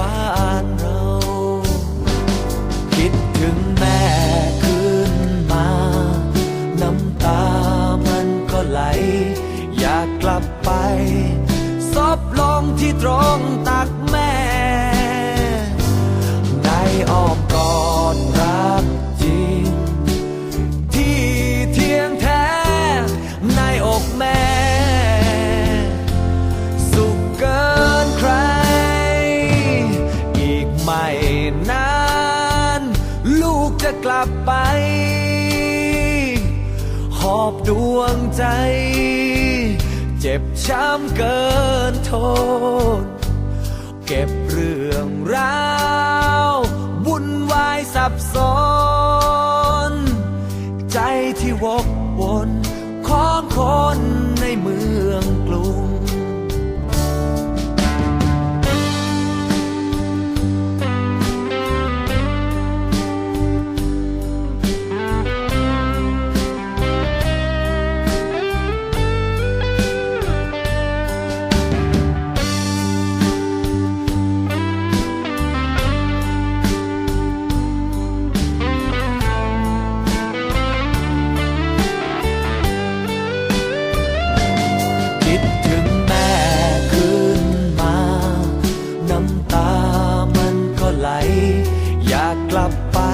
บ้านเรา คิดถึงแม่ขึ้นมา น้ำตามันก็ไหล อยากกลับไปซบลงที่ตรง อบดวงใจ เจ็บช้ำเกินทน เก็บเรื่องราววุ่นวายสับสน ใจที่วก